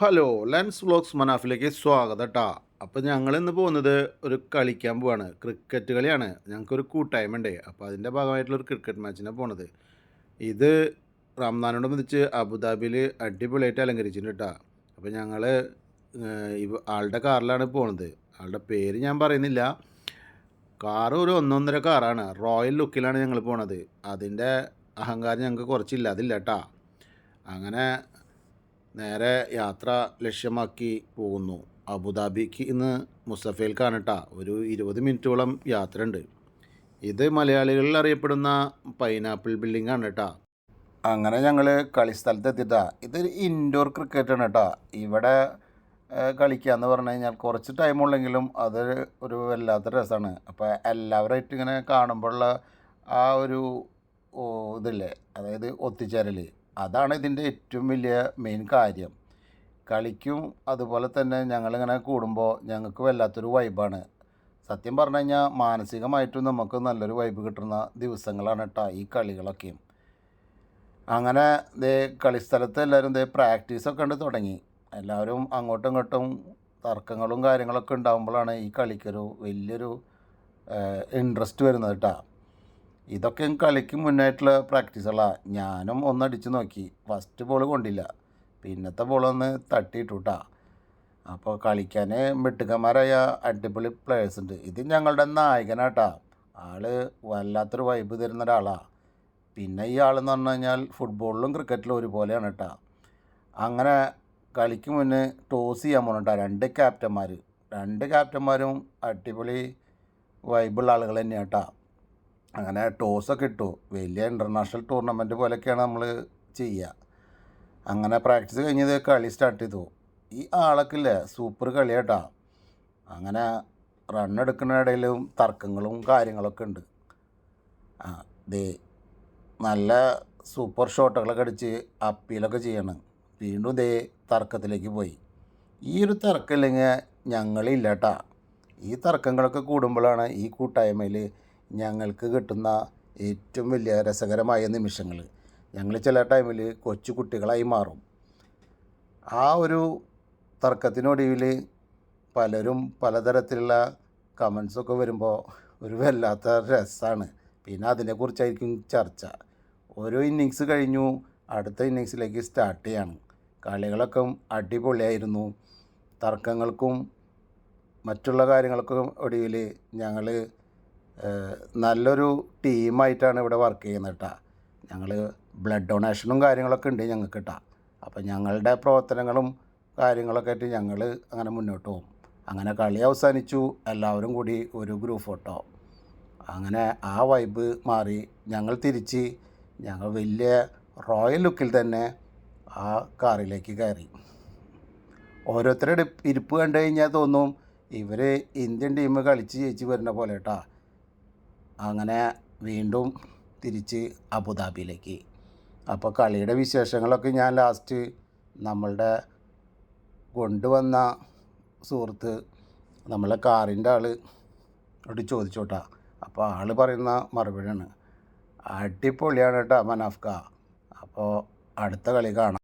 Hello lens vlogs മനാഫിലേക്ക് സ്വാഗതം കേട്ടോ അപ്പോൾ ഞങ്ങൾ ഇന്ന് പോകുന്നത് ഒരു കളിക്കാൻ പോവാണ്. ക്രിക്കറ്റ് കളിയാണ്. ഞങ്ങൾക്കൊരു കൂട്ടായ്മ ഉണ്ട്. അപ്പോൾ അതിന്റെ ഭാഗമായിട്ടുള്ളൊരു ക്രിക്കറ്റ് മാച്ചിനാണ് പോണത്. ഇത് റംസാനോടനുബന്ധിച്ച് അബുദാബിയിൽ അടിപൊളിയായിട്ട് അലങ്കരിച്ചിട്ടുണ്ട് കേട്ടോ അപ്പോൾ ഞങ്ങൾ ആളുടെ കാറിലാണ് പോണത്. ആളുടെ പേര് ഞാൻ പറയുന്നില്ല. കാർ ഒരു ഒന്നൊന്നര കാറാണ്. റോയൽ ലുക്കിലാണ് ഞങ്ങൾ പോണത്. അതിന്റെ അഹങ്കാരം ഞങ്ങൾക്ക് കുറച്ചില്ല. അതില്ല കേട്ടോ അങ്ങനെ നേരെ യാത്ര ലക്ഷ്യമാക്കി പോകുന്നു. അബുദാബിക്ക് ഇന്ന് മുസഫയിൽക്കാണ് കേട്ടോ ഒരു ഇരുപത് മിനിറ്റോളം യാത്ര ഉണ്ട് ഇത് മലയാളികളിൽ അറിയപ്പെടുന്ന പൈനാപ്പിൾ ബിൽഡിംഗ് ആണ് കേട്ടോ അങ്ങനെ ഞങ്ങൾ കളിസ്ഥലത്ത് എത്തിയിട്ടാ ഇതൊരു ഇൻഡോർ ക്രിക്കറ്റാണ് കേട്ടോ ഇവിടെ കളിക്കുക എന്ന് പറഞ്ഞു കഴിഞ്ഞാൽ കുറച്ച് ടൈമുള്ളെങ്കിലും അത് ഒരു വല്ലാത്ത രസമാണ് അപ്പോൾ എല്ലാവരായിട്ട് ഇങ്ങനെ കാണുമ്പോഴുള്ള ആ ഒരു ഇതില്ലേ? അതായത് ഒത്തുചേരൽ അതാണ് ഇതിന്റെ ഏറ്റവും വലിയ മെയിൻ കാര്യം. കളിക്കും അതുപോലെ തന്നെ ഞങ്ങളിങ്ങനെ കൂടുമ്പോൾ ഞങ്ങൾക്ക് വല്ലാത്തൊരു വൈബാണ് സത്യം പറഞ്ഞു കഴിഞ്ഞാൽ മാനസികമായിട്ടും നമുക്ക് നല്ലൊരു വൈബ് കിട്ടുന്ന ദിവസങ്ങളാണ് കേട്ടോ ഈ കളികളൊക്കെയും അങ്ങനെ ഇതേ കളിസ്ഥലത്ത് എല്ലാവരും ഇതേ പ്രാക്ടീസൊക്കെ ഉണ്ട് തുടങ്ങി. എല്ലാവരും അങ്ങോട്ടും ഇങ്ങോട്ടും തർക്കങ്ങളും കാര്യങ്ങളൊക്കെ ഉണ്ടാകുമ്പോഴാണ് ഈ കളിക്കൊരു വലിയൊരു ഇൻട്രസ്റ്റ് വരുന്നത് കേട്ടോ ഇതൊക്കെ കളിക്ക് മുന്നായിട്ടുള്ള പ്രാക്ടീസുകളാണ് ഞാനും ഒന്നടിച്ച് നോക്കി. ഫസ്റ്റ് ബോൾ കൊണ്ടില്ല. പിന്നത്തെ ബോൾ ഒന്ന് തട്ടിയിട്ടു കേട്ടോ അപ്പോൾ കളിക്കാൻ മിട്ടുക്കന്മാരായ അടിപൊളി പ്ലെയേഴ്സ് ഉണ്ട് ഇത് ഞങ്ങളുടെ നായകനാട്ടാ ആൾ വല്ലാത്തൊരു വൈബ് തരുന്ന ഒരാളാണ് പിന്നെ ഈ ആളെന്ന് പറഞ്ഞു കഴിഞ്ഞാൽ ഫുട്ബോളിലും ക്രിക്കറ്റിലും ഒരുപോലെയാണ് കേട്ടോ അങ്ങനെ കളിക്ക് മുന്നേ ടോസ് ചെയ്യാൻ പോകണട്ടാ രണ്ട് ക്യാപ്റ്റന്മാർ രണ്ട് ക്യാപ്റ്റന്മാരും അടിപൊളി വൈബുള്ള ആളുകൾ തന്നെയാണ് അങ്ങനെ ടോസൊക്കെ ഇട്ടു. വലിയ ഇന്റർനാഷണൽ ടൂർണമെന്റ് പോലെയൊക്കെയാണ് നമ്മൾ ചെയ്യുക അങ്ങനെ പ്രാക്ടീസ് കഴിഞ്ഞത് കളി സ്റ്റാർട്ട് ചെയ്തു. ഈ ആളൊക്കെ ഇല്ലേ സൂപ്പർ കളിയാട്ടാ. അങ്ങനെ റൺ എടുക്കുന്ന ഇടയിലും തർക്കങ്ങളും കാര്യങ്ങളൊക്കെ ഉണ്ട്. ആ ദേ നല്ല സൂപ്പർ ഷോട്ടുകളൊക്കെ അടിച്ച് അപ്പീലൊക്കെ ചെയ്യണം. വീണ്ടും ദേ തർക്കത്തിലേക്ക് പോയി. ഈ ഒരു തർക്കമില്ലെങ്കിൽ ഞങ്ങളില്ല കേട്ടാ ഈ തർക്കങ്ങളൊക്കെ കൂടുമ്പോഴാണ് ഈ കൂട്ടായ്മയിൽ ഞങ്ങൾക്ക് കിട്ടുന്ന ഏറ്റവും വലിയ രസകരമായ നിമിഷങ്ങൾ. ഞങ്ങൾ ചില ടൈമിൽ കൊച്ചു കുട്ടികളായി മാറും. ആ ഒരു തർക്കത്തിനൊടുവിൽ പലരും പലതരത്തിലുള്ള കമൻസൊക്കെ വരുമ്പോൾ ഒരു വല്ലാത്ത രസമാണ് പിന്നെ അതിനെക്കുറിച്ചായിരിക്കും ചർച്ച. ഓരോ ഇന്നിങ്സ് കഴിഞ്ഞു അടുത്ത ഇന്നിങ്സിലേക്ക് സ്റ്റാർട്ട് ചെയ്യാണ്. കളികളൊക്കെ അടിപൊളിയായിരുന്നു. തർക്കങ്ങൾക്കും മറ്റുള്ള കാര്യങ്ങൾക്കും ഒടുവിൽ ഞങ്ങൾ നല്ലൊരു ടീമായിട്ടാണ് ഇവിടെ വർക്ക് ചെയ്യുന്നത് കേട്ടോ ഞങ്ങൾ ബ്ലഡ് ഡൊണേഷനും കാര്യങ്ങളൊക്കെ ഉണ്ട് ഞങ്ങൾക്ക് കേട്ടോ അപ്പോൾ ഞങ്ങളുടെ പ്രവർത്തനങ്ങളും കാര്യങ്ങളൊക്കെ ആയിട്ട് ഞങ്ങൾ അങ്ങനെ മുന്നോട്ട് പോകും. അങ്ങനെ കളി അവസാനിച്ചു എല്ലാവരും കൂടി ഒരു ഗ്രൂപ്പ് ഫോട്ടോ അങ്ങനെ ആ വൈബ് മാറി. ഞങ്ങൾ തിരിച്ച് ഞങ്ങൾ വലിയ റോയൽ ലുക്കിൽ തന്നെ ആ കാറിലേക്ക് കയറി. ഓരോരുത്തരുടെ ഇരിപ്പ് കണ്ടു കഴിഞ്ഞാൽ തോന്നും ഇവർ ഇന്ത്യൻ ടീം കളിച്ച് ജയിച്ച് വരുന്ന പോലെ കേട്ടാ അങ്ങനെ വീണ്ടും തിരിച്ച് അബുദാബിയിലേക്ക്. അപ്പോൾ കളിയുടെ വിശേഷങ്ങളൊക്കെ ഞാൻ ലാസ്റ്റ് നമ്മളുടെ കൊണ്ടുവന്ന സുഹൃത്ത് നമ്മളെ കാറിന്റെ ആൾ അവിടെ ചോദിച്ചോട്ടാ. അപ്പോൾ ആൾ പറയുന്ന മറുപടിയാണ്. അടിപൊളിയാണ് കേട്ടോ മനാഫ്ക. അപ്പോൾ അടുത്ത കളി കാണാം.